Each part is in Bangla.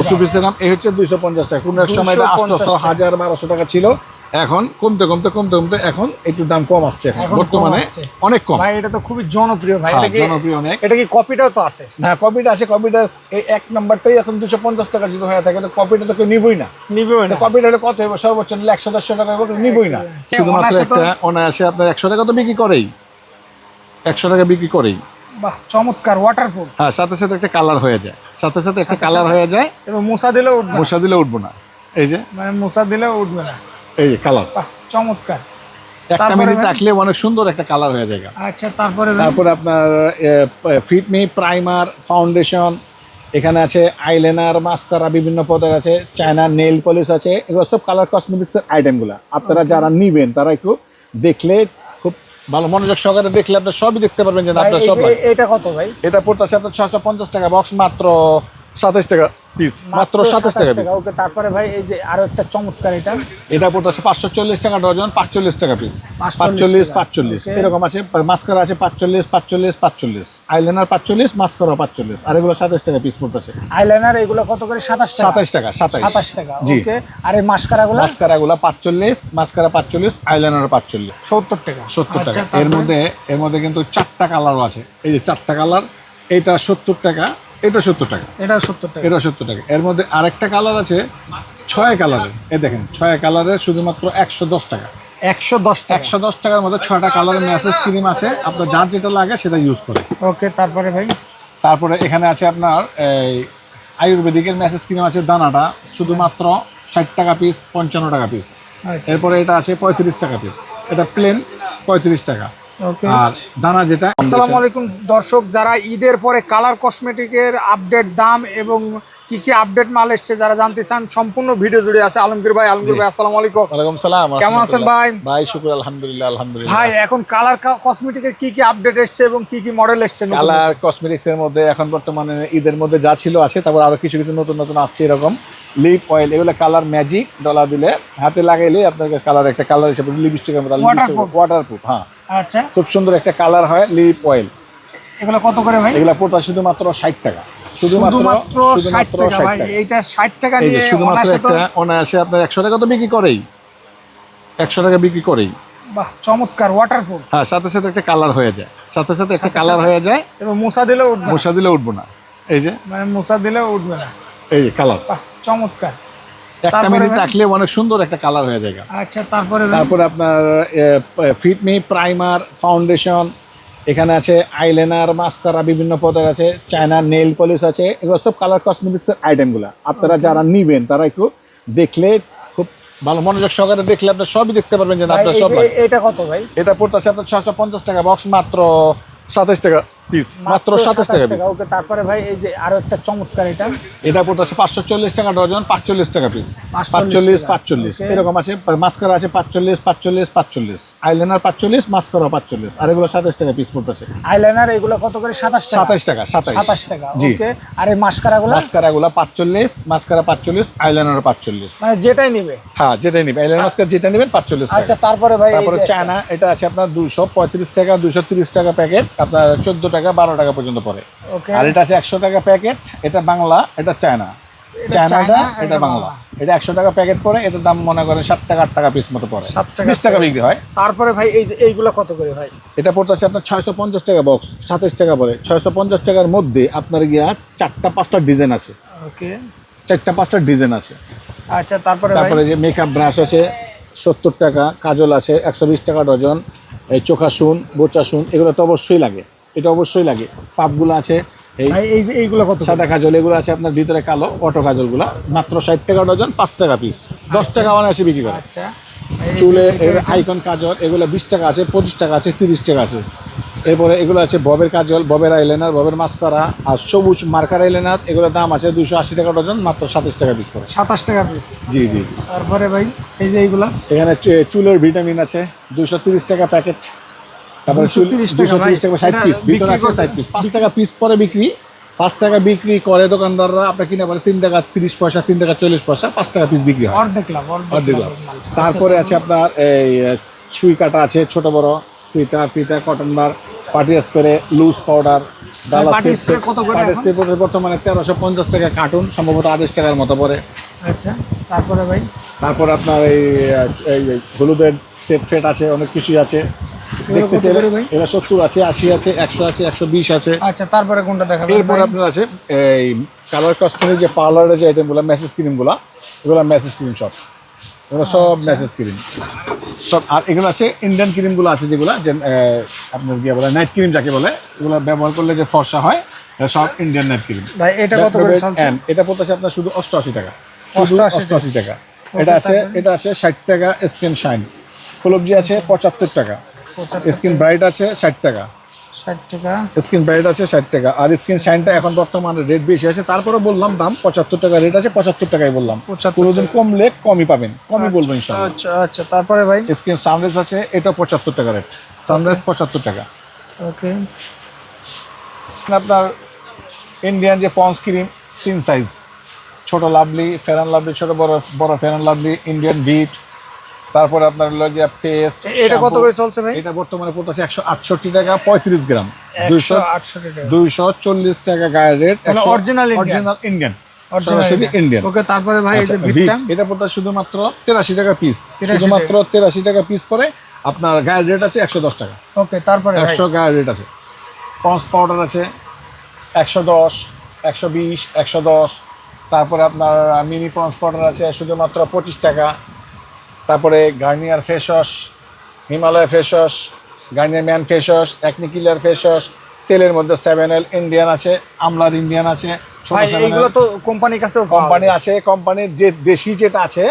ওসুপিসের দাম এই হচ্ছে দুইশো পঞ্চাশ টাকা। কোনো এক সময় এটা 250 আটশোশো টাকা। হাজার বারোশো টাকা ছিল। এখন কমতে কমতে কমতে কমতে এখন একটু দাম কম আসছে। এখন। এখন কম বর্তমানে অনেক কম। ভাই এটা তো খুবই জনপ্রিয় ভাই। হ্যাঁ, এটা কি জনপ্রিয় অনেক। এটা কি কপিটাও তো আছে? না কপিটা আছে কপিটা এই এক নাম্বারটাই এখন দুশো পঞ্চাশ টাকা যদি হয়ে থাকে তো কপিটা তো কেউ নিবই না। না। কপিটা হলে কত হবে? সর্বোচ্চ একশো দেড়শো টাকা হবে নিবই না। শুধুমাত্র একটা অনায়াসে আপনার একশো টাকা তো বিক্রি করেই। একশো টাকা বিক্রি করেই। বাহ চমৎকার ওয়াটারপ্রুফ হ্যাঁ সাথে সাথে একটা কালার হয়ে যায়। সাথে সাথে একটা কালার হয়ে যায়। এবং মুসা দিলে উঠবে। মশা দিলে উঠবো না। এই যে? মানে মুসা দিলেও উঠবে না। এই যে কালার। চমৎকার। একটা মিনিট রাখলে অনেক সুন্দর একটা কালার হয়ে যায় আচ্ছা তারপরে তারপরে আপনার ফিটমি প্রাইমার ফাউন্ডেশন এখানে আছে আইলাইনার মাস্কারা বিভিন্ন পদের আছে চায়না নেল পলিশ আছে এগুলো সব কালার কসমেটিক্সের আইটেমগুলো আপনারা যারা নিবেন তারা একটু দেখলে ভালো মনোযোগ সহকারে দেখলে আপনি সবই দেখতে পারবেন যে না, আপনার সব এটা কত ভাই? এটা পড়তেছে আপনার ছশো পঞ্চাশ টাকা বক্স মাত্র সাতাইশ টাকা। পিস মাত্র সাতাশ টাকা পিস ওকে তারপরে ভাই এই যে আরও একটা চমৎকার এটা। এটা পড়তেছে পাঁচশো চল্লিশ টাকা ডজন পাঁচচল্লিশ টাকা পিস 45 পাঁচচল্লিশ টাকা। পাঁচচল্লিশ। Okay. এরকম আছে মাস্কারা আছে পাঁচচল্লিশ পাঁচচল্লিশ পাঁচচল্লিশ। আইলাইনার মাস্কারা আর এগুলো টাকা পিস পড়তেছে। আইলাইনার এগুলো কত করে? টাকা। সাতাশ টাকা সাতাশ। সাতাশ টাকা জি। ওকে। আর এই মাস্কারা গুলো মাস্কারা গুলা পাঁচচল্লিশ মাস্কারা পাঁচচল্লিশ আইলাইনার পাঁচচল্লিশ। সত্তর টাকা। সত্তর আচ্ছা, টাকা এর মধ্যে এর মধ্যে কিন্তু চারটা কালারও আছে। এই যে চারটা কালার এটা সত্তর টাকা এটা সত্তর টাকা। এটা সত্তর টাকা। এটা সত্তর টাকা। এর মধ্যে আরেকটা কালার আছে ছয় কালারের। এ দেখেন ছয় কালারের শুধুমাত্র একশো দশ টাকা। একশো দশ একশো দশ টাকার মধ্যে ছয়টা কালারের মেসেজ ক্রিম আছে। আপনার যার যেটা লাগে সেটা ইউজ করে। ওকে তারপরে ভাই? তারপরে এখানে আছে আপনার এই আয়ুর্বেদিকের মেসেজ ক্রিম আছে দানাটা। শুধুমাত্র ষাট টাকা পিস পঞ্চান্ন টাকা পিস আচ্ছা। এরপরে এটা আছে পঁয়ত্রিশ টাকা পিস এটা প্লেন পঁয়ত্রিশ টাকা। আর দানা যেটা আসসালামু আলাইকুম দর্শক যারা ঈদের পরে কালার কসমেটিকের আপডেট দাম এবং কি কি আপডেট মাল এসছে যারা জানতে চান সম্পূর্ণ ভিডিও জুড়ে আছে আলমগীর ভাই। আলমগীর ভাই আসসালামু আলাইকুম। ওয়ালাইকুম সালাম কেমন আছেন ভাই? ভাই শুকুর আলহামদুলিল্লাহ আলহামদুলিল্লাহ। ভাই এখন কালার কসমেটিকের কি কি আপডেট এসছে এবং কি কি মডেল এসছে? কালার কসমেটিক্স এর মধ্যে এখন বর্তমানে ঈদের মধ্যে যা ছিল আছে তারপর আরও কিছু কিছু নতুন নতুন আসছে এরকম। লিপ অয়েল এগুলো কালার ম্যাজিক ডলার দিলে। হাতে লাগাইলে আপনার কালার একটা কালার হিসেবে লিপস্টিকের মতো. ওয়াটারপ্রুফ হ্যাঁ। আচ্ছা। খুব সুন্দর একটা কালার হয় লিপ অয়েল এগুলো কত করে ভাই? এগুলা পোটা শুধুমাত্র ষাট টাকা। শুধুমাত্র ষাট টাকা ভাই এইটা ষাট টাকা এই নিয়ে শুধুমাত্র একটা অনায়াসে আপনার একশো টাকা তো বিক্রি করেই। একশো টাকা বিক্রি করেই। বাহ চমৎকার হ্যাঁ সাথে সাথে একটা কালার হয়ে যায়। সাথে সাথে একটা কালার হয়ে যায়। এবং মুসা উঠবে দিলে উঠবো না। এই যে। মানে মুসা উঠবে না। এই যে কালার। বাহ চমৎকার। একটা তারপরে মিনিট রাখলে অনেক সুন্দর একটা কালার হয়ে যায় আচ্ছা তারপরে তারপরে আপনার ফিটমি প্রাইমার ফাউন্ডেশন এখানে আছে আইলাইনার মাস্কারা বিভিন্ন পদের আছে চায়না নেল পলিশ আছে এগুলো সব কালার কসমেটিক্সের আইটেমগুলো আপনারা যারা নিবেন তারা একটু দেখলে খুব ভালো মনোযোগ সহকারে দেখলে আপনার সবই দেখতে পারবেন যে আপনার সব এটা কত ভাই? এটা পড়তে আছে আপনার ছশো পঞ্চাশ টাকা বক্স মাত্র সাতাশ টাকা। পিস মাত্র সাতাশ টাকা পিস ওকে তারপরে ভাই এই যে আরও একটা চমৎকার এটা। এটা পড়তেছে পাঁচশো চল্লিশ টাকা ডজন পাঁচচল্লিশ টাকা পিস 45 পাঁচচল্লিশ টাকা। পাঁচচল্লিশ। Okay. এরকম আছে মাস্কারা আছে পাঁচচল্লিশ পাঁচচল্লিশ পাঁচচল্লিশ। আইলাইনার পাঁচচল্লিশ মাস্কারা পাঁচচল্লিশ। আর এগুলো সাতাশ টাকা পিস পড়তেছে। আইলাইনার এগুলো কত করে? সাতাশ টাকা। সাতাশ টাকা সাতাশ। সাতাশ টাকা জি। ওকে। আর এই মাস্কারা গুলো মাস্কারা গুলো পাঁচচল্লিশ মাস্কারা পাঁচচল্লিশ আইলাইনার পাঁচচল্লিশ। মানে যেটাই নিবে। হ্যাঁ যেটাই নেবেন আইলাইনার মাস্কারা যেটা নেবেন পাঁচচল্লিশ আচ্ছা তারপরে ভাই তারপরে চায়না এটা আছে আপনার দুশো পঁয়ত্রিশ টাকা দুশো তিরিশ টাকা প্যাকেট। আপনার চোদ্দ টাকা বারো টাকা পর্যন্ত পড়ে। ওকে আর এটা আছে একশো টাকা প্যাকেট এটা বাংলা এটা চায়না। চায়নাটা চায়না, এটা বাংলা। এটা একশো টাকা প্যাকেট পরে এটার দাম মনে করেন ষাট টাকা আট টাকা পিস মতো পড়ে। সাত টাকা বিশ টাকা বিক্রি হয়। তারপরে ভাই এই যে এইগুলো কত করে ভাই? এটা পড়তেছে আপনার ছয়শো পঞ্চাশ টাকা বক্স সাতাশ টাকা পরে ছয়শো পঞ্চাশ টাকার মধ্যে আপনার গিয়া চারটা পাঁচটা ডিজাইন আছে। ওকে চারটা পাঁচটা ডিজাইন আছে। আচ্ছা তারপরে তারপরে যে মেকআপ ব্রাশ আছে সত্তর টাকা কাজল আছে একশো বিশ টাকা ডজন এই চোখা শুন বোচা শুন এগুলো তো অবশ্যই লাগে। এটা অবশ্যই লাগে। পাপগুলো আছে এই যে এইগুলো কত সাদা কাজল এগুলো আছে আপনার ভিতরে কালো অটো কাজলগুলো মাত্র ষাট টাকা ডজন পাঁচ টাকা পিস দশ টাকা অনায়াসে বিক্রি করে। আচ্ছা। চুলে আইকন কাজল এগুলো বিশ টাকা আছে পঁচিশ টাকা আছে তিরিশ টাকা আছে। এরপরে এগুলো আছে ববের কাজল ববের আইলাইনার ববের মাস্কারা আর সবুজ মার্কার আইলাইনার এগুলোর দাম আছে দুশো আশি টাকা ডজন মাত্র সাতাশ টাকা পিস করে। সাতাশ টাকা পিস জি জি। তারপরে ভাই এই যে এইগুলা? এখানে চুলের ভিটামিন আছে দুশো তিরিশ টাকা প্যাকেট তারপরে 230 টাকা তিরিশ টাকা ষাট পিস ভিতরে বিক্রি আছে ষাট পিস পাঁচ টাকা পিস পরে বিক্রি পাঁচ টাকা বিক্রি করে দোকানদাররা আপনার কিনে পারে তিন টাকা তিরিশ পয়সা তিন টাকা চল্লিশ পয়সা পাঁচ টাকা পিস বিক্রি হয়। অর দেখলাম অর আর দেখলাম দেখলাম তারপরে আছে আপনার এই সুই কাটা আছে ছোট বড়। ফিতা ফিতা cotton bar party spray loose powder party spray party বর্তমানে তেরোশো পঞ্চাশ টাকা কার্টুন সম্ভবত আড়াইশ টাকার মতো পড়ে। আচ্ছা তারপরে ভাই? তারপর আপনার এই হলুদের সেট ফেট আছে অনেক কিছুই আছে। দেখতে কত চাইলে এরা সত্তর আছে আশি আছে একশো আছে একশো বিশ আছে। আচ্ছা তারপরে কোনটা দেখাবেন এরপর আপনার আছে এই কালার কসমেটিক যে পার্লারের যে আইটেমগুলো মেসেজ ক্রিমগুলো এগুলো মেসেজ ক্রিম সব। এগুলো সব আচ্ছা। মেসেজ ক্রিম সব আর এগুলো আছে ইন্ডিয়ান ক্রিমগুলো আছে যেগুলো যে আপনার কি বলে নাইট ক্রিম যাকে বলে এগুলো ব্যবহার করলে যে ফর্সা হয় সব ইন্ডিয়ান নাইট ক্রিম ভাই এটা কত করে চলছে? এটা পড়তেছে আপনার শুধু অষ্টআশি টাকা। অষ্টআশি টাকা। এটা আছে এটা আছে ষাট টাকা স্কিন শাইন কলবজি আছে পঁচাত্তর টাকা। স্কিন ব্রাইট আছে ষাট টাকা। ষাট টাকা। স্কিন ব্রাইট আছে ষাট টাকা। আর স্কিন শাইনটা এখন বর্তমানে রেট বেশি আছে। তারপরে বললাম দাম পঁচাত্তর টাকা রেট আছে পঁচাত্তর টাকাই বললাম। 75 কোনোদিন কমলে কমই পাবেন কমই বলব ইনশাল্লাহ। আচ্ছা আচ্ছা তারপরে ভাই? স্কিন সানরাইজ আছে এটা পঁচাত্তর টাকা রেট। সানরাইজ পঁচাত্তর টাকা। ওকে। আপনার ইন্ডিয়ান যে পন্স ক্রিম তিন সাইজ ছোট লাভলি ফেরান লাভলি ছোট বড় বড় ফেরান লাভলি ইন্ডিয়ান বিট তারপরে আপনার হলো গিয়া পেস্ট এটা কত করে চলছে ভাই? এটা বর্তমানে পড়তেছে একশো আটষট্টি টাকা পঁয়ত্রিশ গ্রাম। দুইশো দুইশো চল্লিশ টাকা গায়ের rate original original Indian. Indian okay তারপরে ভাই আচ্ছা, এটা পড়তে শুধুমাত্র তেরাশি টাকা পিস 83 শুধুমাত্র তেরাশি টাকা পিস পরে আপনার গায়ের রেট আছে একশো দশ টাকা। ওকে তারপরে একশো গায়ের রেট আছে। পাউডার আছে একশো দশ একশো বিশ একশো দশ। তারপরে আপনার মিনি পন্স পাউডার আছে শুধুমাত্র পঁচিশ টাকা। তারপরে Garnier face wash Himalaya face wash Garnier man face wash acne killer face wash তেলের মধ্যে সেভেন এল ইন্ডিয়ান আছে আমলার ইন্ডিয়ান আছে ছোট ভাই 7L এইগুলো তো কোম্পানির কাছে কোম্পানি আছে কোম্পানির যে দেশি যেটা আছে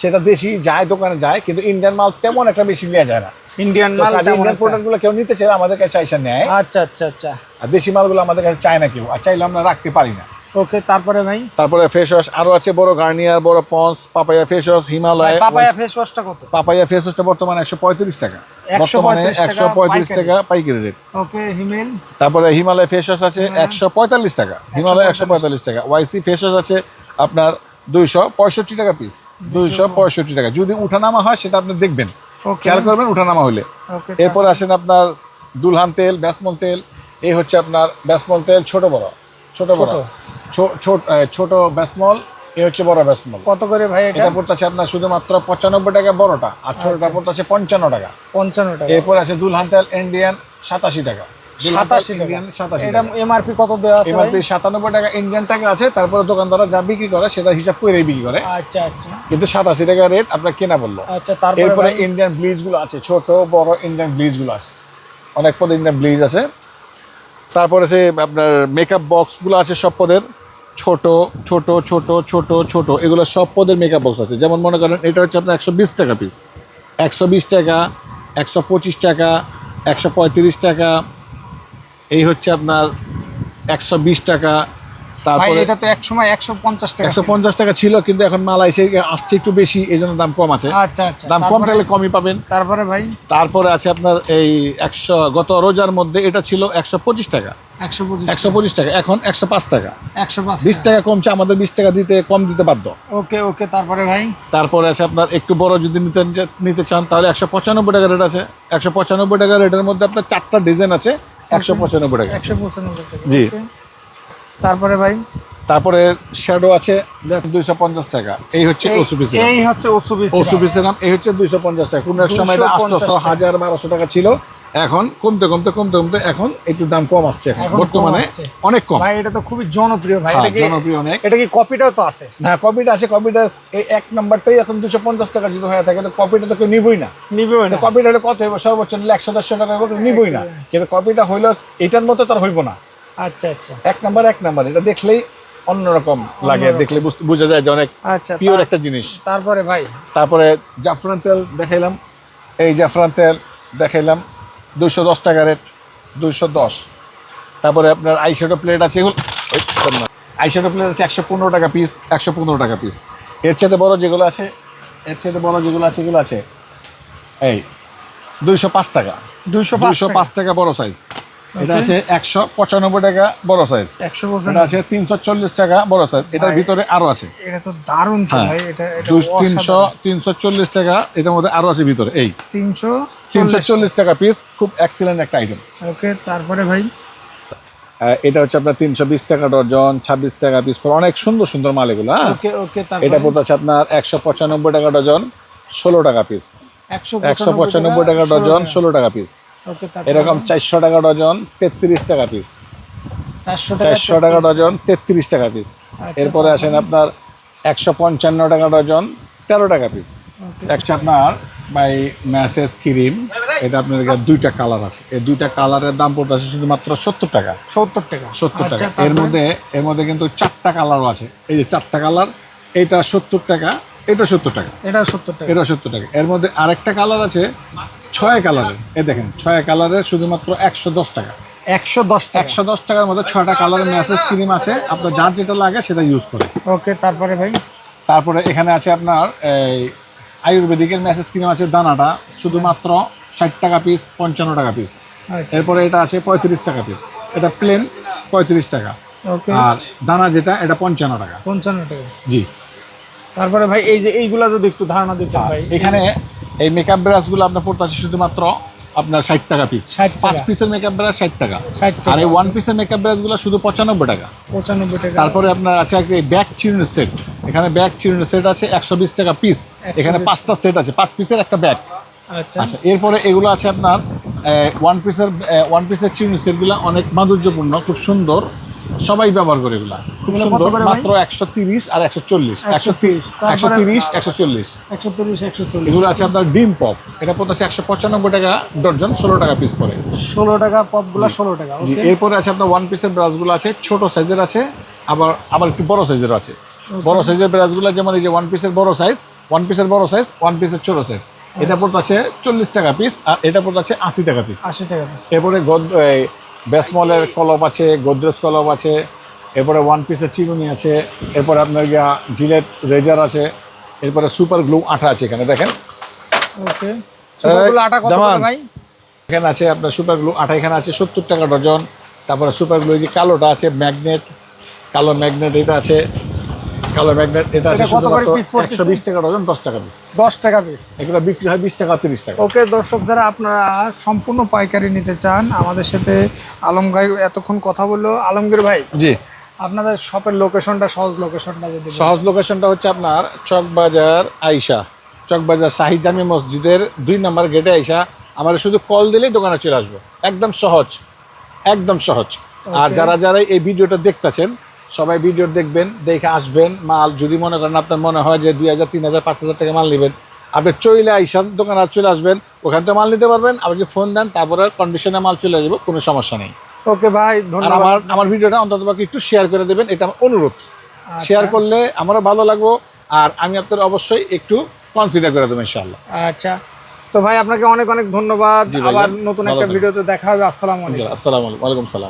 সেটা দেশি যায় দোকানে যায় কিন্তু ইন্ডিয়ান মাল তেমন একটা বেশি নেওয়া যায় না। ইন্ডিয়ান মাল ইন্ডিয়ান প্রোডাক্টগুলো কেউ নিতে চায় আমাদের কাছে চাইসা নেয়। আচ্ছা আচ্ছা আচ্ছা। আর দেশি মালগুলো আমাদের কাছে চায় না কেউ আর চাইলে আমরা রাখতে পারি না। ওকে তারপরে ভাই? তারপরে ফেস ওয়াশ আরও আছে বড় গার্নিয়ার বড় Pond's papaya face wash Himalaya papaya face ওয়াশটা কত? পাপায়া ফেস ওয়াশটা বর্তমানে একশো পঁয়ত্রিশ টাকা। বর্তমানে টাকা একশো পঁয়ত্রিশ পাইকারি। টাকা পাইকারি রেট ওকে হিমেল? তারপরে হিমালয় ফেস ওয়াশ আছে একশো পঁয়তাল্লিশ টাকা। হিমালয় একশো পঁয়তাল্লিশ টাকা। ওয়াইসি ফেস ওয়াশ আছে আপনার দুইশো পঁয়ষট্টি টাকা পিস দুইশো পঁয়ষট্টি। টাকা। যদি উঠানামা হয় সেটা আপনি দেখবেন। খেয়াল করবেন উঠানামা হলে এরপর আসেন আপনার দুলহান তেল ব্যাসমল তেল। এই হচ্ছে আপনার ব্যাসমল তেল ছোট বড়। ছোট বড়। ছোট ব্যাসমল এই হচ্ছে বড় ব্যাসমল কত করে ভাই এটা? পড়তেছে আপনার শুধুমাত্র পঁচানব্বই টাকা বড়টা আর ছোটটা পড়তেছে পঞ্চান্ন টাকা। পঞ্চান্ন টাকা। এরপর আছে দুলহান তেল ইন্ডিয়ান সাতাশি টাকা। এমআরপি কত দেওয়া আছে এমআরপি সাতানব্বই টাকা ইন্ডিয়ান টাকা আছে তারপরে দোকানদাররা যা বিক্রি করে সেটা হিসাব করে বিক্রি করে। আচ্ছা আচ্ছা। কিন্তু সাতাশি টাকা রেট আপনার কেনা বলল। আচ্ছা তারপরে ইন্ডিয়ান ব্লিচগুলো আছে ছোট বড় ইন্ডিয়ান ব্লিচগুলো আছে। অনেক পদের ইন্ডিয়ান ব্লিচ আছে। তারপরে সে আপনার মেকআপ বক্সগুলো আছে সব পদের। ছোট ছোট ছোট ছোট ছোট, এগুলো সব পদের মেকআপ বক্স আছে। যেমন মনে করেন, এটা হচ্ছে আপনার একশো বিশ টাকা পিস একশো বিশ টাকা, একশো পঁচিশ টাকা, একশো পঁয়ত্রিশ টাকা, এই হচ্ছে আপনার একশো বিশ টাকা তারপরে এটা তো এক সময় একশো পঞ্চাশ টাকা একশো পঞ্চাশ টাকা ছিল কিন্তু এখন মাল এসে আসছে একটু বেশি এই জন্য দাম কম আছে। আচ্ছা আচ্ছা। দাম কম থাকলে কমই পাবেন। তারপরে ভাই? তারপরে আছে আপনার এই একশো গত রোজার মধ্যে এটা ছিল একশো পঁচিশ টাকা। একশো একশো পঁচিশ টাকা এখন একশো পাঁচ টাকা। একশো পাঁচ বিশ টাকা। কমছে আমাদের বিশ টাকা দিতে কম দিতে বাধ্য। ওকে ওকে তারপরে ভাই? তারপরে আছে আপনার একটু বড় যদি নিতে নিতে চান তাহলে একশো পঁচানব্বই টাকা রেট আছে। একশো পঁচানব্বই টাকা রেটের মধ্যে আপনার চারটা ডিজাইন আছে একশো পঁচানব্বই টাকা। একশো পঁচানব্বই টাকা জি। তারপরে ভাই? তারপরে শ্যাডো আছে দুইশো পঞ্চাশ টাকা। এই হচ্ছে এই- এই হচ্ছে ওসুবিস ওসু নাম এই হচ্ছে দুইশো পঞ্চাশ টাকা। কোনো এক সময় 250 হাজার বারোশো টাকা ছিল। এখন কমতে কমতে কমতে কমতে এখন একটু দাম কম আসছে এখন। বর্তমানে অনেক কম। ভাই এটা তো খুবই জনপ্রিয় ভাই। হ্যাঁ, এটা কি জনপ্রিয় অনেক। এটা কি কপিটাও তো আছে? হ্যাঁ কপিটা আছে কপিটা এই এক নাম্বারটাই এখন দুশো পঞ্চাশ টাকা যদি হয়ে থাকে তো কপিটা তো কেউ নিবই না। নিবেও না। কপিটা হলে কত হইব? সর্বোচ্চ নিলে একশো দেড়শো টাকা হইব নিবই না। কিন্তু কপিটা হইল এটার মতো তার হইব না। আচ্ছা আচ্ছা। এক নাম্বার এক নাম্বার এটা দেখলেই অন্যরকম লাগে দেখলে বোঝা যায় যে অনেক আচ্ছা পিওর একটা জিনিস। তারপরে ভাই? তারপরে জাফরান তেল দেখাইলাম। এই জাফরান তেল দেখাইলাম দুইশো দশ টাকা রেট দুইশো দশ। তারপরে আপনার আইশ্যাডো প্লেট আছে এগুলো আইশ্যাডো প্লেট আছে একশো পনেরো টাকা পিস একশো পনেরো টাকা পিস এর চাইতে বড় যেগুলো আছে এর চাইতে বড় যেগুলো আছে এগুলো আছে। এই দুইশো পাঁচ টাকা। দুইশো দুইশো পাঁচ টাকা। বড় সাইজ এটা আছে একশো পঁচানব্বই টাকা বড় সাইজ একশো এটা আছে তিনশো চল্লিশ টাকা বড় সাইজ এটার ভিতরে আরও আছে। এটা তো দারুণ হ্যাঁ। তিনশো তিনশো চল্লিশ টাকা এটার মধ্যে আরও আছে ভিতরে এই। তিনশো তিনশো চল্লিশ টাকা পিস খুব এক্সিলেন্ট একটা আইটেম ওকে তারপরে ভাই? এটা হচ্ছে আপনার তিনশো বিশ টাকা ডজন ছাব্বিশ টাকা পিস অনেক সুন্দর সুন্দর মাল এগুলো হ্যাঁ? ওকে ওকে এটা পড়তেছে আপনার একশো পঁচানব্বই টাকা ডজন ষোলো টাকা পিস একশো পঁচানব্বই টাকা ডজন ষোলো টাকা পিস এরকম চারশো টাকা ডজন তেত্রিশ টাকা পিস চারশো টাকা ডজন তেত্রিশ টাকা পিস আচ্ছা, এরপরে আসেন আপনার একশো পঞ্চান্ন টাকা ডজন তেরো টাকা পিস একটা আপনার বাই ম্যাসেজ ক্রিম এটা আপনার দুইটা কালার আছে। এই দুইটা কালারের দাম পড়তেছে শুধুমাত্র সত্তর টাকা। সত্তর টাকা। সত্তর আচ্ছা, টাকা এর মধ্যে এর মধ্যে কিন্তু চারটা কালারও আছে। এই যে চারটা কালার এটা সত্তর টাকা এটা সত্তর টাকা। এটা সত্তর টাকা। এটা সত্তর টাকা। এর মধ্যে আরেকটা কালার আছে ছয় কালারের। এ দেখেন ছয় কালারের শুধুমাত্র একশো দশ টাকা। একশো দশ একশো দশ টাকার মধ্যে ছয়টা কালারের মেসেজ ক্রিম আছে। আপনার যার যেটা লাগে সেটা ইউজ করে। ওকে তারপরে ভাই? তারপরে এখানে আছে আপনার এই আয়ুর্বেদিকের মেসেজ ক্রিম আছে দানাটা। শুধুমাত্র ষাট টাকা পিস পঞ্চান্ন টাকা পিস আচ্ছা। এরপরে এটা আছে পঁয়ত্রিশ টাকা পিস এটা প্লেন পঁয়ত্রিশ টাকা। ওকে। আর দানা যেটা এটা পঞ্চান্ন টাকা। পঞ্চান্ন টাকা। জি। তারপরে ভাই এই যে এইগুলা যদি একটু ধারণা দিতেন ভাই এখানে এই মেকআপ ব্রাশগুলো আপনার পড়তে আছে শুধুমাত্র আপনার ষাট টাকা পিস পাঁচ পিসের মেকআপ ব্রাশ ষাট টাকা। আর এই ওয়ান পিসের মেকআপ ব্রাশগুলো শুধু পঁচানব্বই টাকা। পঁচানব্বই টাকা। তারপরে আপনার আছে একটা ব্যাগ চিরুনের সেট এখানে ব্যাগ চিরুনের সেট আছে একশো বিশ টাকা পিস এখানে পাঁচটা সেট আছে। পাঁচ পিসের একটা ব্যাগ। আচ্ছা। আচ্ছা এরপরে এগুলো আছে আপনার ওয়ান পিসের ওয়ান পিসের চিরুনের সেটগুলো অনেক মাধুর্যপূর্ণ খুব সুন্দর। সবাই ব্যবহার করে এগুলা। খুব সুন্দর মাত্র একশো তিরিশ আর একশো চল্লিশ। একশো 130 একশো তিরিশ একশো চল্লিশ। একশো তিরিশ একশো চল্লিশ। এগুলো আছে আপনার ডিম পপ। এটা পড়তেছে একশো পঁচানব্বই টাকা ডর্জন ষোলো টাকা পিস পড়ে। ষোলো টাকা পপগুলা ষোলো টাকা এরপরে আছে আপনার ওয়ান পিসের ব্রাশগুলো আছে ছোট সাইজের আছে আবার আবার একটু বড় সাইজের আছে। বড় সাইজের ব্রাশগুলো যেমন এই যে ওয়ান পিসের বড় সাইজ ওয়ান পিসের বড় সাইজ ওয়ান পিসের ছোট সাইজ এটা পড়তে আছে চল্লিশ টাকা পিস আর এটা পড়তে আছে আশি টাকা পিস আশি টাকা piece। এরপরে বেসমলের কলম আছে গোদরেজ কলম আছে এরপরে ওয়ান পিসের চিরুনি আছে এরপরে আপনার গিয়া জিলেট রেজার আছে এরপরে সুপার গ্লু আঠা আছে এখানে দেখেন। ওকে। সুপারগুলো আটা কত ভাই? এখানে আছে আপনার সুপার গ্লু আঠা এখানে আছে সত্তর টাকা ডজন তারপরে সুপার গ্লু যে কালোটা আছে ম্যাগনেট কালো ম্যাগনেট এটা আছে কালো ম্যাগনেট এটা আছে শুধুমাত্র একশো বিশ টাকা ডজন দশ টাকা পিস দশ টাকা পিস এগুলো বিক্রি হয় বিশ টাকা তিরিশ টাকা। ওকে দর্শক যারা আপনারা সম্পূর্ণ পাইকারি নিতে চান আমাদের সাথে আলমগাই এতক্ষণ কথা বলল। আলমগীর ভাই জি। আপনাদের শপের লোকেশনটা সহজ লোকেশনটা যদি সহজ লোকেশনটা হচ্ছে আপনার চকবাজার আইসা। চকবাজার শাহিদ জামি মসজিদের দুই নম্বর গেটে আইসা। আমাদের শুধু কল দিলেই দোকানে চলে আসব। একদম সহজ। একদম সহজ। আর যারা যারা এই ভিডিওটা দেখতেছেন সবাই ভিডিও দেখবেন দেখে আসবেন। মাল যদি মনে করেন আপনার মনে হয় যে দুই হাজার তিন হাজার পাঁচ হাজার টাকা মাল নেবেন আপনি চইলে আইসান দোকানে চলে আসবেন ওখান থেকে মাল নিতে পারবেন আপনি ফোন দেন তারপরে কন্ডিশনে মাল চলে যাবে কোনো সমস্যা নেই। ওকে ভাই ধন্যবাদ। আমার আমার ভিডিওটা অন্তত একটু শেয়ার করে দেবেন এটা আমার অনুরোধ। আচ্ছা। শেয়ার করলে আমারও ভালো লাগবো আর আমি আপনার অবশ্যই একটু কনসিডার করে দেবো ইনশাআল্লাহ। আচ্ছা। তো ভাই আপনাকে অনেক অনেক ধন্যবাদ। আবার নতুন একটা। ভিডিওতে দেখা হবে। আসসালামু আলাইকুম। আসসালামু আলাইকুম। ওয়ালাইকুম সালাম